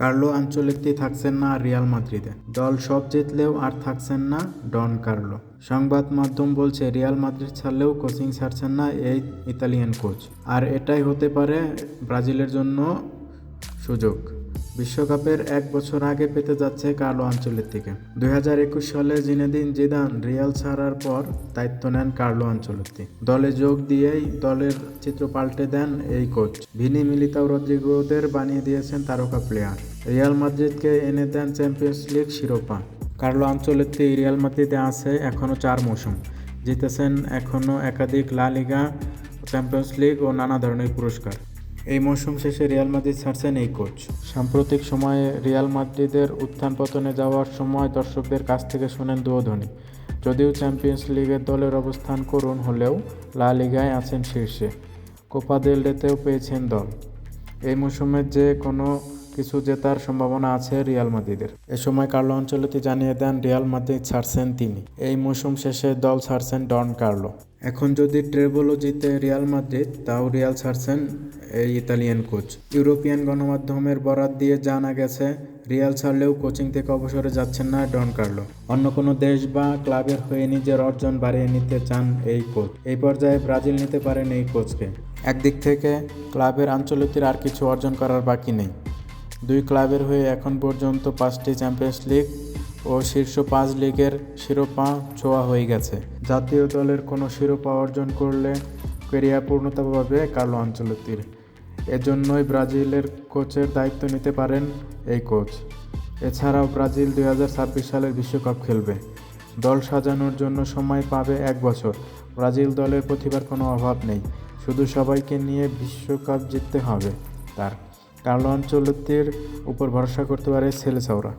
Carlo আঞ্চলিকটি থাকছেন না Real মাদ্রিদে। দল সব জিতলেও আর থাকছেন না ডন কার্লো। সংবাদ মাধ্যম বলছে, রিয়াল মাদ্রিদ ছাড়লেও কোচিং ছাড়ছেন না এই ইতালিয়ান কোচ। আর এটাই হতে পারে ব্রাজিলের জন্য সুযোগ। বিশ্বকাপের এক বছর আগে পেতে যাচ্ছে কার্লো আঞ্চলিক দুই হাজার একুশ সালে জিনেদিন জিদান রিয়াল ছাড়ার পর দায়িত্ব নেন কার্লো আঞ্চলিক দলে যোগ দিয়েই দলের চিত্র পাল্টে দেন এই কোচ। ভিনি মিলিতাও রদ্রিগোদের বানিয়ে দিয়েছেন তারকা প্লেয়ার। রিয়াল মাদ্রিদকে এনে দেন চ্যাম্পিয়ন্স লিগ শিরোপা। কার্লো আঞ্চলিক রিয়াল মাদ্রিদে আছে এখনও চার মৌসুম। জিতেছেন এখনও একাধিক লা লিগা, চ্যাম্পিয়ন্স লিগ ও নানা ধরনের পুরস্কার। এই মৌসুম শেষে রিয়াল মাদ্রিদ ছাড়ছেন এই কোচ। সাম্প্রতিক সময়ে রিয়াল মাদ্রিদের উত্থান পতনে যাওয়ার সময় দর্শকদের কাছ থেকে শোনেন দুয়োধ্বনি যদিও চ্যাম্পিয়ন্স লিগের দলের অবস্থান করুন হলেও লা লিগায় আছেন শীর্ষে। কোপা দেল রেতেও পেয়েছেন দল। এই মৌসুমের যে কোনো কিছু জেতার সম্ভাবনা আছে রিয়াল মাদ্রিদের। এ সময় কার্লো আঞ্চলতি জানিয়ে দেন, রিয়াল মাদ্রিদ ছাড়ছেন তিনি। এই মৌসুম শেষে দল ছাড়ছেন ডন কার্লো। এখন যদি ট্রেবলও জিতে রিয়াল মাদ্রিদ, তাও রিয়াল ছাড়ছেন এই ইতালিয়ান কোচ। ইউরোপিয়ান গণমাধ্যমের বরাত দিয়ে জানা গেছে, রিয়াল ছাড়লেও কোচিং থেকে অবসরে যাচ্ছেন না ডন কার্লো। অন্য কোনো দেশ বা ক্লাবের হয়ে নিজের অর্জন বাড়িয়ে নিতে চান এই কোচ। এই পর্যায়ে ব্রাজিল নিতে পারেন এই কোচকে। একদিক থেকে ক্লাবের আঞ্চলিকের আর কিছু অর্জন করার বাকি নেই। দুই ক্লাবের হয়ে এখন পর্যন্ত পাঁচটি চ্যাম্পিয়ন্স লিগ ও শীর্ষ পাঁচ লিগের শিরোপা ছোঁয়া হয়ে গেছে। জাতীয় দলের কোনো শিরোপা অর্জন করলে কেরিয়ার পূর্ণতা পাবে কার্লো আঞ্চলতির। এজন্যই ব্রাজিলের কোচের দায়িত্ব নিতে পারেন এই কোচ। এছাড়াও ব্রাজিল দুই হাজার ছাব্বিশ সালের বিশ্বকাপ খেলবে। দল সাজানোর জন্য সময় পাবে এক বছর। ব্রাজিল দলের প্রতিভার কোনো অভাব নেই। শুধু সবাইকে নিয়ে বিশ্বকাপ জিততে হবে, তার কার্লো অঞ্চলের উপর ভরসা করতে পারে ছেলে ছাওরা